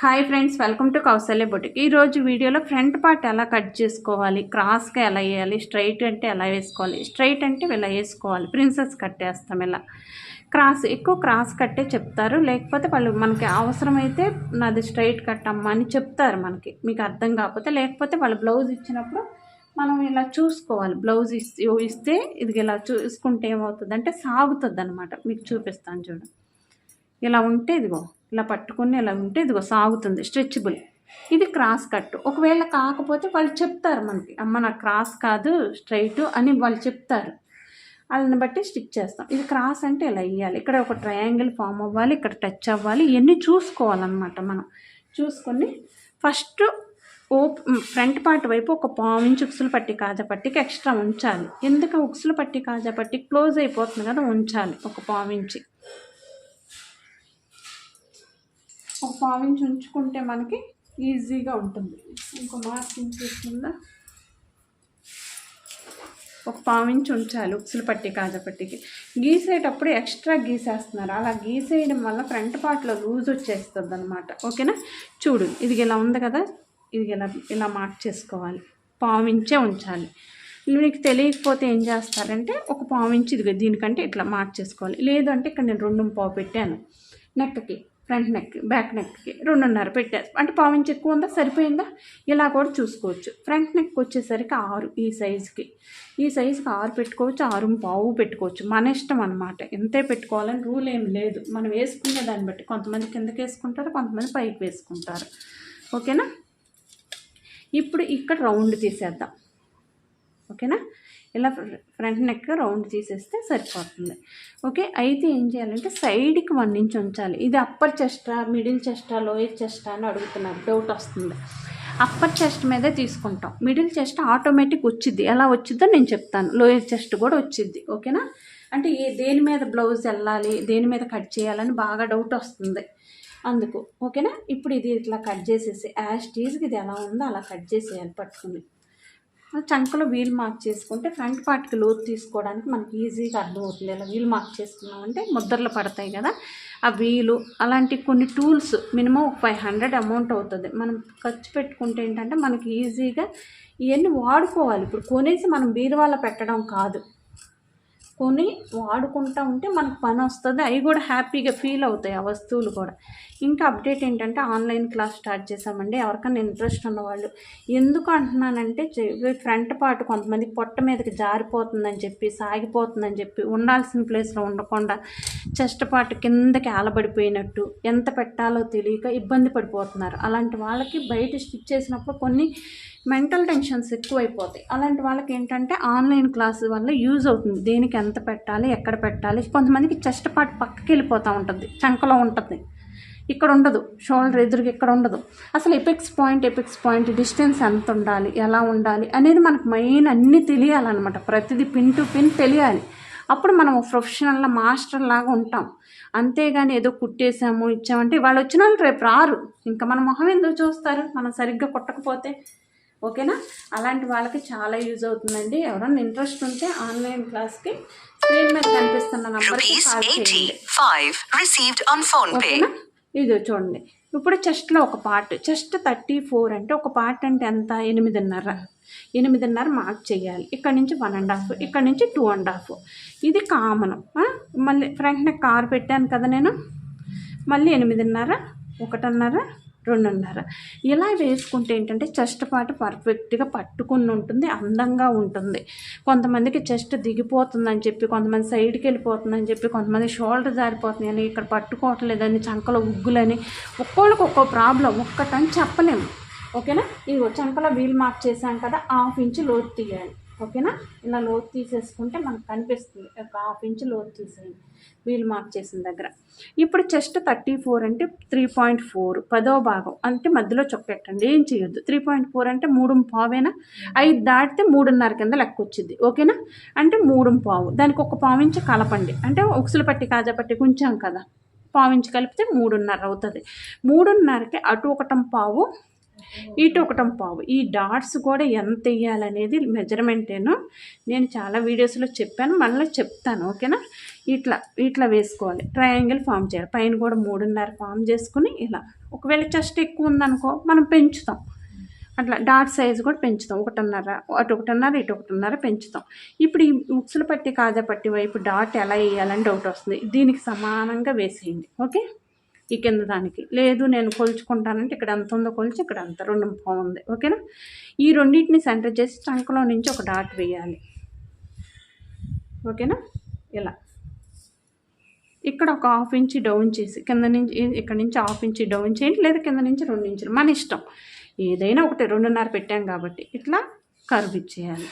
Hi friends welcome to Kausalya boutique ఈరోజు వీడియోలో front part ఎలా కట్ చేసుకోవాలి క్రాస్గా ఎలా వేయాలి స్ట్రైట్ అంటే ఎలా వేసుకోవాలి స్ట్రైట్ అంటే ఇలా వేసుకోవాలి ప్రిన్సెస్ కట్టేస్తాం ఇలా క్రాస్ ఎక్కువ క్రాస్ కట్టే చెప్తారు లేకపోతే వాళ్ళు మనకి అవసరమైతే నాది స్ట్రైట్ కట్టమ్మా అని చెప్తారు మనకి. మీకు అర్థం కాకపోతే లేకపోతే వాళ్ళు బ్లౌజ్ ఇచ్చినప్పుడు మనం ఇలా చూసుకోవాలి. బ్లౌజ్ ఇస్తే ఇది ఇలా చూసుకుంటే ఏమవుతుంది అంటే సాగుతుంది అనమాట మీకు చూపిస్తాను చూడండి ఇలా ఉంటే ఇదిగో. ఇలా పట్టుకొని ఇలా ఉంటే ఇదిగో సాగుతుంది స్ట్రెచబుల్ ఇది క్రాస్ కట్ ఒకవేళ కాకపోతే వాళ్ళు చెప్తారు మనకి అమ్మ నాకు క్రాస్ కాదు స్ట్రైట్ అని వాళ్ళు చెప్తారు. వాళ్ళని బట్టి స్టిక్ చేస్తాం. ఇది క్రాస్ అంటే ఇలా వేయాలి ఇక్కడ ఒక ట్రయాంగిల్ ఫామ్ అవ్వాలి ఇక్కడ టచ్ అవ్వాలి ఇవన్నీ చూసుకోవాలన్నమాట మనం. చూసుకొని ఫస్ట్ ఓప్ ఫ్రంట్ పార్ట్ వైపు ఒక పావించి ఉక్సులు పట్టి కాజా పట్టికి ఎక్స్ట్రా ఉంచాలి. ఎందుకు? ఉక్సులు పట్టి కాజా పట్టి క్లోజ్ అయిపోతుంది కదా ఉంచాలి ఒక పావించి ఒక పావించి ఉంచుకుంటే మనకి ఈజీగా ఉంటుంది. ఇంకో మార్కింగ్ చేసుకుందా ఒక పావించి ఉంచాలి ఉక్సులు పట్టి కాజపట్టికి గీసేటప్పుడు ఎక్స్ట్రా గీసేస్తున్నారు. అలా గీసేయడం వల్ల ఫ్రంట్ పార్ట్లో లూజ్ వచ్చేస్తుంది అనమాట ఓకేనా? చూడు ఇది ఇలా ఉంది కదా? ఇది ఇలా ఇలా మార్క్ చేసుకోవాలి. పావించే ఉంచాలి. మీకు తెలియకపోతే ఏం చేస్తారంటే ఒక పావించి ఇది దీనికంటే ఇట్లా మార్క్ చేసుకోవాలి. లేదంటే ఇక్కడ నేను రెండు పావు పెట్టాను. నెక్కకి. ఫ్రంట్ నెక్ బ్యాక్ నెక్కి రెండున్నర పెట్టారు అంటే పావించి ఎక్కువ ఉందా? సరిపోయిందా? ఇలా కూడా చూసుకోవచ్చు. ఫ్రంట్ నెక్ వచ్చేసరికి ఆరు ఈ సైజుకి ఈ సైజుకి ఆరు పెట్టుకోవచ్చు ఆరు పావు పెట్టుకోవచ్చు. మన ఇష్టం అనమాట ఎంతే పెట్టుకోవాలని రూల్ ఏం లేదు. మనం వేసుకునే దాన్ని బట్టి కొంతమంది కిందకి వేసుకుంటారు కొంతమంది పైకి వేసుకుంటారు. ఓకేనా? ఇప్పుడు ఇక్కడ రౌండ్ తీసేద్దాం. ఓకేనా? ఇలా ఫ్రంట్ నెక్ రౌండ్ తీసేస్తే సరిపోతుంది. ఓకే అయితే ఏం చేయాలంటే సైడ్కి వన్ ఇంచ్ ఉంచాలి. ఇది అప్పర్ చెస్టా మిడిల్ చెస్టా లోయర్ చెస్టా అని అడుగుతున్నారు. డౌట్ వస్తుంది. అప్పర్ చెస్ట్ మీదే తీసుకుంటాం. మిడిల్ చెస్ట్ ఆటోమేటిక్ వచ్చిద్ది. ఎలా వచ్చిద్దో నేను చెప్తాను. లోయర్ చెస్ట్ కూడా వచ్చిద్ది. ఓకేనా? అంటే ఏ దేని మీద బ్లౌజ్ వెళ్ళాలి దేని మీద కట్ చేయాలని బాగా డౌట్ వస్తుంది. అందుకు ఓకేనా? ఇప్పుడు ఇది ఇట్లా కట్ చేసేసి యాష్ టీజ్కి ఇది ఎలా ఉందో అలా కట్ చేసేయాలి పట్టుకుని చంకలో వీల్ మార్క్ చేసుకుంటే ఫ్రంట్ పార్ట్కి లోతు తీసుకోవడానికి మనకి ఈజీగా అర్థమవుతుంది. ఇలా వీల్ మార్క్ చేసుకున్నామంటే ముద్రలు పడతాయి కదా. ఆ వీలు అలాంటి కొన్ని టూల్స్ మినిమం ఒక ఫైవ్ హండ్రెడ్ అమౌంట్ అవుతుంది. మనం ఖర్చు పెట్టుకుంటే ఏంటంటే మనకి ఈజీగా ఇవన్నీ వాడుకోవాలి. ఇప్పుడు కొనేసి మనం బీరువాళ్ళ పెట్టడం కాదు. కొని వాడుకుంటూ ఉంటే మనకు పని వస్తుంది. అవి కూడా హ్యాపీగా ఫీల్ అవుతాయి ఆ వస్తువులు కూడా. ఇంకా అప్డేట్ ఏంటంటే ఆన్లైన్ క్లాస్ స్టార్ట్ చేసామండి ఎవరికైనా ఇంట్రెస్ట్ ఉన్నవాళ్ళు ఎందుకు అంటున్నానంటే ఫ్రంట్ పార్ట్ కొంతమంది పొట్ట మీదకి జారిపోతుందని చెప్పి సాగిపోతుందని చెప్పి ఉండాల్సిన ప్లేస్లో ఉండకుండా చెస్ట్ పార్ట్ కిందకి ఆలబడిపోయినట్టు ఎంత పెట్టాలో తెలియక ఇబ్బంది పడిపోతున్నారు. అలాంటి వాళ్ళకి బయట స్టిచ్ చేసినప్పుడు కొన్ని మెంటల్ టెన్షన్స్ ఎక్కువైపోతాయి. అలాంటి వాళ్ళకి ఏంటంటే ఆన్లైన్ క్లాస్ వల్ల యూజ్ అవుతుంది. దేనికి ఎంత పెట్టాలి ఎక్కడ పెట్టాలి కొంతమందికి చెస్ట్ పార్ట్ పక్కకి వెళ్ళిపోతూ ఉంటుంది చంకలో ఉంటుంది. ఇక్కడ ఉండదు షోల్డర్ ఎదురుగా ఇక్కడ ఉండదు. అసలు apex point apex point distance ఎంత ఉండాలి ఎలా ఉండాలి అనేది మనకు మెయిన్ అన్నీ తెలియాలన్నమాట. ప్రతిదీ పిన్ టు పిన్ తెలియాలి. అప్పుడు మనం ప్రొఫెషనల్ మాస్టర్ లాగా ఉంటాం. అంతేగాని ఏదో కుట్టేసాము ఇచ్చామంటే వాళ్ళు వచ్చిన వాళ్ళు రేపు రారు. ఇంకా మన మొహం ఎందుకు చూస్తారు? మనం సరిగ్గా కుట్టకపోతే ఓకేనా? అలాంటి వాళ్ళకి చాలా యూజ్ అవుతుందండి. ఎవరైనా ఇంట్రెస్ట్ ఉంటే ఆన్లైన్ క్లాస్కి స్క్రీన్ మీద కనిపిస్తున్న నంబర్కి కాల్ చేయండి. ఇది చూడండి. ఇప్పుడు చెస్ట్లో ఒక పార్ట్ చెస్ట్ థర్టీ ఫోర్ అంటే ఒక పార్ట్ అంటే ఎంత? ఎనిమిదిన్నర. ఎనిమిదిన్నర మార్క్ చేయాలి. ఇక్కడ నుంచి వన్ అండ్ హాఫ్ ఇక్కడ నుంచి టూ అండ్ హాఫ్. ఇది కామన్. మళ్ళీ ఫ్రంట్ నెక్ కారు పెట్టాను కదా నేను. మళ్ళీ ఎనిమిదిన్నర ఒకటిన్నర రెండున్నర. ఇలా వేసుకుంటే ఏంటంటే చెస్ట్ పాటు పర్ఫెక్ట్గా పట్టుకుని ఉంటుంది అందంగా ఉంటుంది. కొంతమందికి చెస్ట్ దిగిపోతుందని చెప్పి కొంతమంది సైడ్కి వెళ్ళిపోతుందని చెప్పి కొంతమంది షోల్డర్ జారిపోతుంది అని ఇక్కడ పట్టుకోవట్లేదని చంకలో ఉగ్గులని ఒక్కోళ్ళకి ఒక్కో ప్రాబ్లం ఒక్కటని చెప్పలేము. ఓకేనా? ఇదిగో చంకలో వీల్ మార్క్ చేశాం కదా హాఫ్ ఇంచ్ లోతు తీయాలి. ఓకేనా? ఇలా లోతు తీసేసుకుంటే మనకు కనిపిస్తుంది. ఒక హాఫ్ ఇంచ్ లోతు తీసేయండి. వీల్ మార్క్ చేసిన దగ్గర. ఇప్పుడు చెస్ట్ థర్టీ ఫోర్ అంటే త్రీ పాయింట్ ఫోర్ పదో భాగం. అంటే మధ్యలో చొక్కెట్టండి ఏం చేయొద్దు. త్రీ పాయింట్ ఫోర్ అంటే మూడు పావేనా? ఐదు దాటితే మూడున్నర కింద లెక్క వచ్చింది ఓకేనా? అంటే మూడు పావు. దానికి ఒక పావించి కలపండి. అంటే ఉక్సులు పట్టి కాజా పట్టి కొంచెం కదా. పావించి కలిపితే మూడున్నర అవుతుంది. మూడున్నరకి అటు ఒకటం పావు ఇటు ఒకటం పావు. ఈ డాట్స్ కూడా ఎంత వేయాలనేది మెజర్మెంటేను నేను చాలా వీడియోస్లో చెప్పాను. మళ్ళీ చెప్తాను ఓకేనా? ఇట్లా ఇట్లా వేసుకోవాలి. ట్రయాంగిల్ ఫామ్ చేయాలి. పైన కూడా మూడున్నర ఫామ్ చేసుకుని ఇలా. ఒకవేళ చెస్ట్ ఎక్కువ ఉందనుకో మనం పెంచుతాం. అట్లా డాట్ సైజ్ కూడా పెంచుతాం. ఒకటిన్నర అటు ఒకటిన్నర ఇటు ఒకటిన్నర పెంచుతాం. ఇప్పుడు ఈ ఉక్సులు పట్టి కాజా పట్టి వైపు డాట్ ఎలా వేయాలని డౌట్ వస్తుంది. దీనికి సమానంగా వేసేయండి. ఓకే? ఈ కింద దానికి. లేదు నేను కొలుచుకుంటానంటే ఇక్కడ ఎంత ఉందో కొలిచి ఇక్కడ అంత రెండు పావు ఉంది. ఓకేనా? ఈ రెండింటిని సెంటర్ చేసి ట్రంక్లో నుంచి ఒక డాట్ వేయాలి. ఓకేనా? ఇలా. ఇక్కడ ఒక హాఫ్ ఇంచ్ డౌన్ చేసి కింద నుంచి ఇక్కడ నుంచి హాఫ్ ఇంచ్ డౌన్ చేయండి లేదా కింద నుంచి రెండు ఇంచులు మన ఇష్టం. ఏదైనా ఒకటి రెండున్నర పెట్టాం కాబట్టి ఇట్లా కర్వ్ ఇచ్చేయాలి.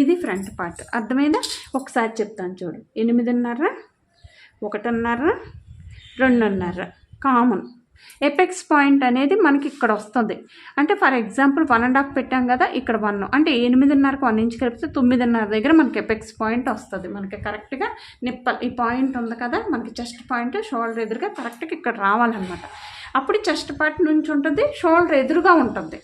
ఇది ఫ్రంట్ పార్ట్ అర్థమైనా ఒకసారి చెప్తాను చూడు. ఎనిమిదిన్నర ఒకటిన్నర రెండున్నర. కామన్. ఎపెక్స్ పాయింట్ అనేది మనకి ఇక్కడ వస్తుంది. అంటే for example one and half పెట్టాం కదా ఇక్కడ వన్ అంటే ఎనిమిదిన్నరకు వన్ ఇంచ్ కలిపితే తొమ్మిదిన్నర దగ్గర మనకి ఎపెక్స్ పాయింట్ వస్తుంది. మనకి కరెక్ట్గా నిప్పల్ ఈ పాయింట్ ఉంది కదా మనకి చెస్ట్ పాయింట్ షోల్డర్ ఎదురుగా కరెక్ట్గా ఇక్కడ రావాలన్నమాట. అప్పుడు చెస్ట్ పార్ట్ నుంచి ఉంటుంది షోల్డర్ ఎదురుగా ఉంటుంది.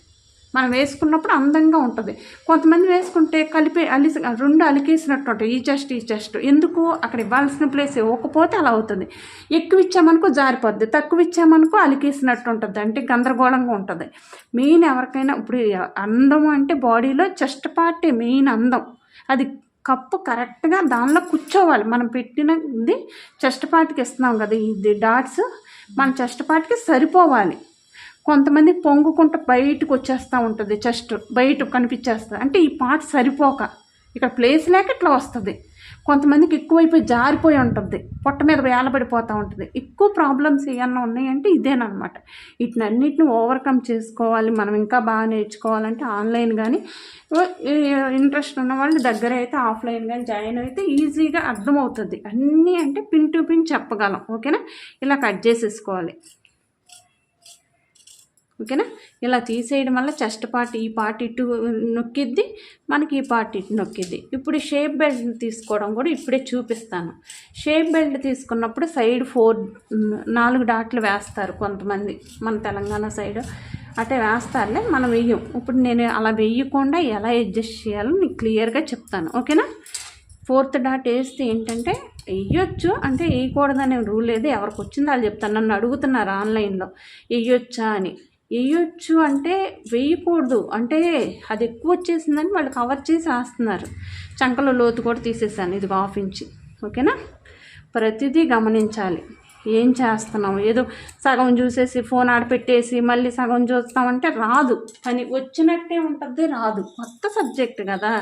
మనం వేసుకున్నప్పుడు అందంగా ఉంటుంది. కొంతమంది వేసుకుంటే కలిపి అలిసి రెండు అలికేసినట్టు ఉంటాయి ఈ చెస్ట్ ఈ చెస్ట్ ఎందుకు? అక్కడ ఇవ్వాల్సిన ప్లేస్ ఇవ్వకపోతే అలా అవుతుంది. ఎక్కువ ఇచ్చామనుకో జారిపోద్ది. తక్కువ ఇచ్చామనుకో అలికేసినట్టు ఉంటుంది అంటే గందరగోళంగా ఉంటుంది. మెయిన్ ఎవరికైనా ఇప్పుడు అందం అంటే బాడీలో చెస్ట్ పార్టీ మెయిన్ అందం. అది కప్పు కరెక్ట్గా దానిలో కూర్చోవాలి. మనం పెట్టినది చెస్ట్ పార్ట్కి ఇస్తున్నాం కదా ఇది డాట్స్. మన చెస్ట్ పార్ట్కి సరిపోవాలి. కొంతమంది పొంగుకుంటూ బయటకు వచ్చేస్తూ ఉంటుంది చెస్ట్ బయట కనిపించేస్తుంది అంటే ఈ పార్ట్ సరిపోక. ఇక్కడ ప్లేస్ లేక ఇట్లా వస్తుంది. కొంతమందికి ఎక్కువైపోయి జారిపోయి ఉంటుంది. పొట్ట మీద వేలబడిపోతూ ఉంటుంది. ఎక్కువ ప్రాబ్లమ్స్ ఏమన్నా ఉన్నాయంటే ఇదేనమాట వీటినన్నిటిని ఓవర్కమ్ చేసుకోవాలి. మనం ఇంకా బాగా నేర్చుకోవాలంటే ఆన్లైన్ కానీ ఇంట్రెస్ట్ ఉన్న వాళ్ళు దగ్గర అయితే ఆఫ్లైన్ కానీ జాయిన్ అయితే ఈజీగా అర్థమవుతుంది. అన్నీ అంటే పిన్ టు పిన్ చెప్పగలం. ఓకేనా ఇలా కట్ చేసేసుకోవాలి. ఓకేనా? ఇలా తీసేయడం వల్ల చెస్ట్ పార్ట్ ఈ పార్ట్ ఇటు నొక్కిద్ది మనకి ఈ పార్ట్ ఇటు నొక్కిద్ది. ఇప్పుడు షేప్ బెల్ట్ తీసుకోవడం కూడా ఇప్పుడే చూపిస్తాను. షేప్ బెల్ట్ తీసుకున్నప్పుడు సైడ్ ఫోర్ నాలుగు డాట్లు వేస్తారు కొంతమంది మన తెలంగాణ సైడ్. అంటే వేస్తారులే మనం వెయ్యం. ఇప్పుడు నేను అలా వెయ్యకుండా ఎలా అడ్జస్ట్ చేయాలో నీకు క్లియర్గా చెప్తాను. ఓకేనా? ఫోర్త్ డాట్ వేస్తే ఏంటంటే వేయొచ్చు అంటే వేయకూడదనే రూల్ లేదు. ఎవరికి వచ్చిందో వాళ్ళు చెప్తాను నన్ను అడుగుతున్నారు ఆన్లైన్లో వేయొచ్చా అని. వేయొచ్చు అంటే వేయకూడదు. అంటే అది ఎక్కువ వచ్చేసిందని వాళ్ళు కవర్ చేసి వేస్తున్నారు చంకల లోతు కూడా తీసేసాను. ఇది హాఫ్ ఇంచి ఓకేనా? ప్రతిదీ గమనించాలి. ఏం చేస్తున్నాం ఏదో సగం చూసేసి ఫోన్ ఆడపెట్టేసి మళ్ళీ సగం చూస్తామంటే రాదు. పని వచ్చినట్టే ఉంటుంది రాదు. కొత్త సబ్జెక్ట్ కదా.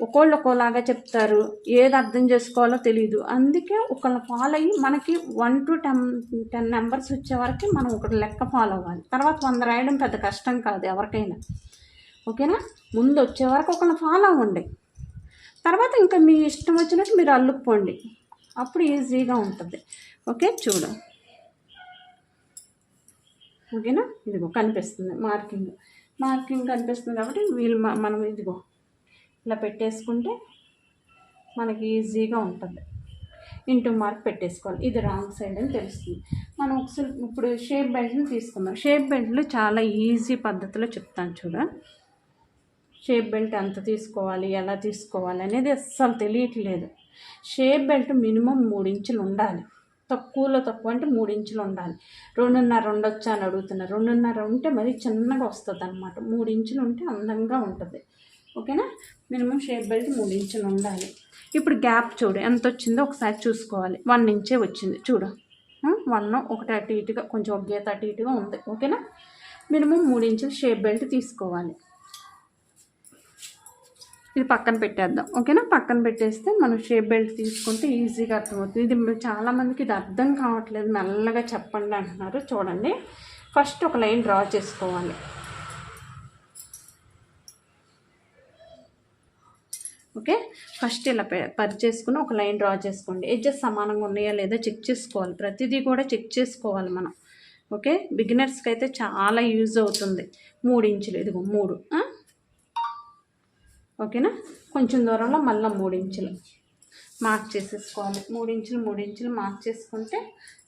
ఒకళ్ళు ఒకలాగా చెప్తారు. ఏది అర్థం చేసుకోవాలో తెలియదు అందుకే ఒకళ్ళు ఫాలో అయ్యి మనకి one to ten ten numbers వచ్చే వరకు మనం ఒకటి లెక్క ఫాలో అవ్వాలి. తర్వాత వంద రాయడం పెద్ద కష్టం కాదు ఎవరికైనా. ఓకేనా? ముందు వచ్చే వరకు ఒకళ్ళు ఫాలో అవ్వండి. తర్వాత ఇంకా మీ ఇష్టం వచ్చినట్టు మీరు అల్లుకుపోండి. అప్పుడు ఈజీగా ఉంటుంది. ఓకే? చూడు. ఓకేనా? ఇదిగో కనిపిస్తుంది మార్కింగ్. మార్కింగ్ కనిపిస్తుంది కాబట్టి వీళ్ళు మనం ఇదిగో ఇలా పెట్టేసుకుంటే మనకి ఈజీగా ఉంటుంది. ఇంటూ మార్క్ పెట్టేసుకోవాలి. ఇది రాంగ్ సైడ్ అని తెలుస్తుంది. మనం ఒకసారి ఇప్పుడు షేప్ బెల్ట్ని తీసుకుందాం. షేప్ బెల్ట్లు చాలా ఈజీ పద్ధతిలో చెప్తాను చూడ. షేప్ బెల్ట్ ఎంత తీసుకోవాలి ఎలా తీసుకోవాలి అనేది అస్సలు తెలియట్లేదు. షేప్ బెల్ట్ మినిమం మూడు ఇంచులు ఉండాలి. తక్కువలో తక్కువ అంటే మూడు ఇంచులు ఉండాలి. రెండున్నర ఉండొచ్చా అని అడుగుతున్నారు రెండున్నర ఉంటే మరీ చిన్నగా వస్తుంది అనమాట మూడు ఇంచులు ఉంటే అందంగా ఉంటుంది. ఓకేనా? మినిమం షేప్ బెల్ట్ మూడు ఇంచులు ఉండాలి. ఇప్పుడు గ్యాప్ చూడు ఎంత వచ్చిందో ఒకసారి చూసుకోవాలి. వన్ ఇంచే వచ్చింది చూడు. వన్ ఒకటి అటు ఇటుగా కొంచెం ఒక గీత అటు ఇటుగా ఉంది ఓకేనా? మినిమం మూడు ఇంచులు షేప్ బెల్ట్ తీసుకోవాలి. ఇది పక్కన పెట్టేద్దాం ఓకేనా? పక్కన పెట్టేస్తే మనం షేప్ బెల్ట్ తీసుకుంటే ఈజీగా అర్థమవుతుంది. ఇది చాలామందికి ఇది అర్థం కావట్లేదు మెల్లగా చెప్పండి అంటున్నారు. చూడండి. ఫస్ట్ ఒక లైన్ డ్రా చేసుకోవాలి. ఓకే? ఫస్ట్ ఇలా పరిచేసుకుని ఒక లైన్ డ్రా చేసుకోండి. ఎడ్జెస్ సమానంగా ఉన్నాయా లేదా చెక్ చేసుకోవాలి. ప్రతిదీ కూడా చెక్ చేసుకోవాలి మనం. ఓకే? బిగినర్స్కి అయితే చాలా యూజ్ అవుతుంది. మూడు ఇంచులు ఇదిగో మూడు. ఓకేనా? కొంచెం దూరంలో మళ్ళీ మూడు ఇంచులు మార్క్ చేసేసుకోవాలి. మూడు ఇంచులు మూడు ఇంచులు మార్క్ చేసుకుంటే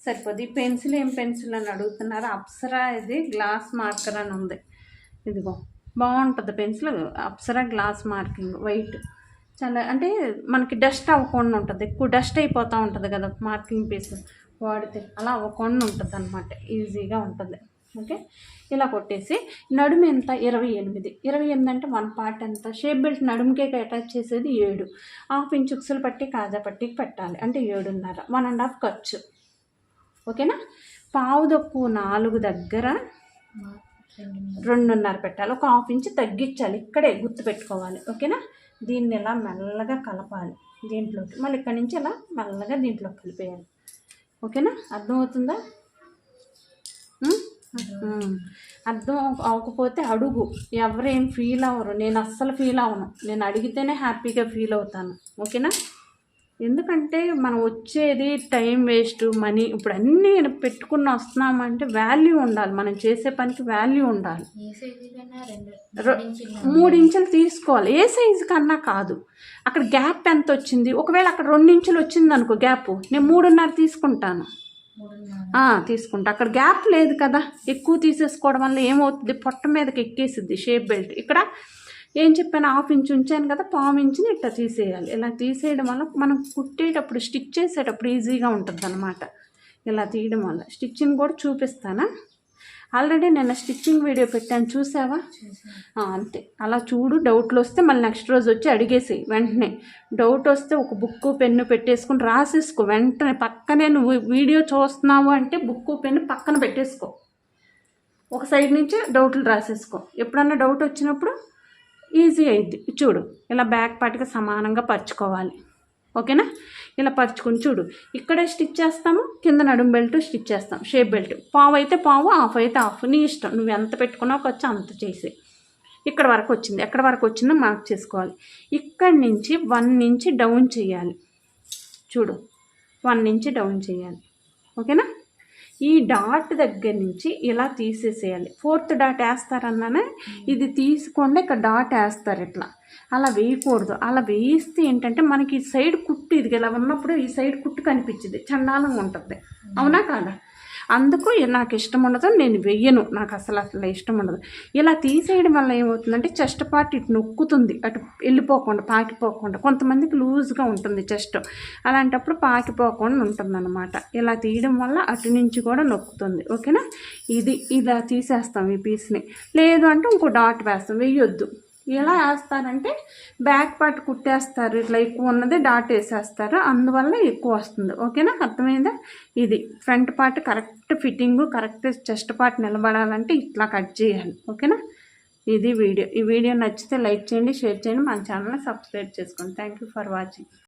సరిపోద్ది. పెన్సిల్ ఏం పెన్సిల్ అని అడుగుతున్నారు? అప్సరా ఇది గ్లాస్ మార్కర్ అని ఉంది. ఇదిగో బాగుంటుంది pencil. Apsara glass marking white. చాలా అంటే మనకి డస్ట్ అవ్వకుండా ఉంటుంది. ఎక్కువ డస్ట్ అయిపోతూ ఉంటుంది కదా మార్కింగ్ పీస్ వాడితే. అలా అవ్వకుండా ఉంటుంది అనమాట ఈజీగా ఉంటుంది. ఓకే? ఇలా కొట్టేసి నడుము ఎంత? ఇరవై ఎనిమిది. ఇరవై ఎనిమిది అంటే వన్ పార్ట్ ఎంత? షేప్ బెల్ట్ నడుముకే అటాచ్ చేసేది ఏడు. హాఫ్ ఇంచ్ ఉక్సులు పట్టి కాజా పట్టికి పెట్టాలి. అంటే ఏడున్నర. వన్ అండ్ హాఫ్ ఖర్చు. ఓకేనా? పావు దొక్కు నాలుగు దగ్గర రెండున్నర పెట్టాలి. ఒక హాఫ్ ఇంచ్ తగ్గించాలి. ఇక్కడే గుర్తు పెట్టుకోవాలి ఓకేనా? దీన్ని ఇలా మెల్లగా కలపాలి దీంట్లోకి. మళ్ళీ ఇక్కడి నుంచి ఇలా మెల్లగా దీంట్లోకి కలిపేయాలి. ఓకేనా? అర్థమవుతుందా? అర్థం అవ్వకపోతే అడుగు. ఎవరేం ఫీల్ అవ్వరు. నేను అస్సలు ఫీల్ అవ్వను. నేను అడిగితేనే హ్యాపీగా ఫీల్ అవుతాను. ఓకేనా? ఎందుకంటే మనం వచ్చేది టైం వేస్ట్ మనీ ఇప్పుడు అన్నీ పెట్టుకుని వస్తున్నామంటే వాల్యూ ఉండాలి. మనం చేసే పనికి వాల్యూ ఉండాలి. ఏ సైజు కన్నా రెండు రె- మూడు ఇంచులు తీసుకోవాలి. ఏ సైజు కన్నా కాదు. అక్కడ గ్యాప్ ఎంత వచ్చింది? ఒకవేళ అక్కడ రెండు ఇంచులు వచ్చింది అనుకో గ్యాప్ నేను మూడున్నర తీసుకుంటాను. తీసుకుంటా. అక్కడ గ్యాప్ లేదు కదా. ఎక్కువ తీసేసుకోవడం వల్ల ఏమవుతుంది? పొట్ట మీదకి ఎక్కేసిద్ది షేప్ బెల్ట్ ఇక్కడ ఏం చెప్పాను? హాఫ్ ఇంచ్ ఉంచాను కదా పావు ఇంచుని ఇట్లా తీసేయాలి. ఇలా తీసేయడం వల్ల మనం కుట్టేటప్పుడు స్టిచ్ చేసేటప్పుడు ఈజీగా ఉంటుంది అనమాట ఇలా తీయడం వల్ల. స్టిచ్చింగ్ కూడా చూపిస్తానా? ఆల్రెడీ నేను స్టిచ్చింగ్ వీడియో పెట్టాను చూసావా? అంతే. అలా చూడు డౌట్లు వస్తే మళ్ళీ నెక్స్ట్ రోజు వచ్చి అడిగేసి వెంటనే. డౌట్ వస్తే ఒక బుక్ పెన్ను పెట్టేసుకుని రాసేసుకో వెంటనే. పక్కనే నువ్వు వీడియో చూస్తున్నావు అంటే బుక్ పెన్ను పక్కన పెట్టేసుకో. ఒక సైడ్ నుంచే డౌట్లు రాసేసుకో. ఎప్పుడన్నా డౌట్ వచ్చినప్పుడు ఈజీ అయింది. చూడు ఇలా బ్యాక్ పార్ట్గా సమానంగా పరుచుకోవాలి. ఓకేనా? ఇలా పరుచుకొని చూడు. ఇక్కడే స్టిచ్ చేస్తాము కింద నడుము బెల్ట్ స్టిచ్ చేస్తాం. Shape belt. పావు అయితే పావు ఆఫ్ అయితే ఆఫ్ నీ ఇష్టం. నువ్వు ఎంత పెట్టుకున్నావు వచ్చి అంత చేసి ఇక్కడ వరకు వచ్చింది. ఎక్కడ వరకు వచ్చిందో మార్క్ చేసుకోవాలి. ఇక్కడి నుంచి వన్ నుంచి డౌన్ చేయాలి. చూడు వన్ నుంచి డౌన్ చేయాలి. ఓకేనా? ఈ డాట్ దగ్గర నుంచి ఇలా తీసేసేయాలి. ఫోర్త్ డాట్ వేస్తారన్నానే ఇది తీసుకోండి ఇక్కడ డాట్ వేస్తారు ఇట్లా. అలా వేయకూడదు. అలా వేస్తే ఏంటంటే మనకి ఈ సైడ్ కుట్టు ఇది ఇలా ఉన్నప్పుడు ఈ సైడ్ కుట్టు కనిపించింది చండాలంగా ఉంటుంది. అవునా కాదా? అందుకు నాకు ఇష్టం ఉండదు నేను వెయ్యను. నాకు అసలు అసలు ఇష్టం ఉండదు. ఇలా తీసేయడం వల్ల ఏమవుతుందంటే చెస్ట్ పార్ట్ ఇటు నొక్కుతుంది. అటు వెళ్ళిపోకుండా పాకిపోకుండా. కొంతమందికి లూజ్గా ఉంటుంది చెస్ట్. అలాంటప్పుడు పాకిపోకుండా ఉంటుంది అనమాట ఇలా తీయడం వల్ల అటు నుంచి కూడా నొక్కుతుంది. ఓకేనా? ఇది ఇలా తీసేస్తాం ఈ పీస్ని. లేదు అంటే ఇంకో డాట్ వేస్తాం. వెయ్యొద్దు ఎలా వేస్తారంటే బ్యాక్ పార్ట్ కుట్టేస్తారు. ఇట్లా ఎక్కువ ఉన్నది డాట్ వేసేస్తారు. అందువల్ల ఎక్కువ వస్తుంది. ఓకేనా? అర్థమైందా? ఇది front part correct fitting correct chest part నిలబడాలంటే ఇట్లా కట్ చేయాలి. ఓకేనా? ఇది వీడియో. ఈ వీడియో నచ్చితే లైక్ చేయండి షేర్ చేయండి. మన ఛానల్ని సబ్స్క్రైబ్ చేసుకోండి. Thank you for watching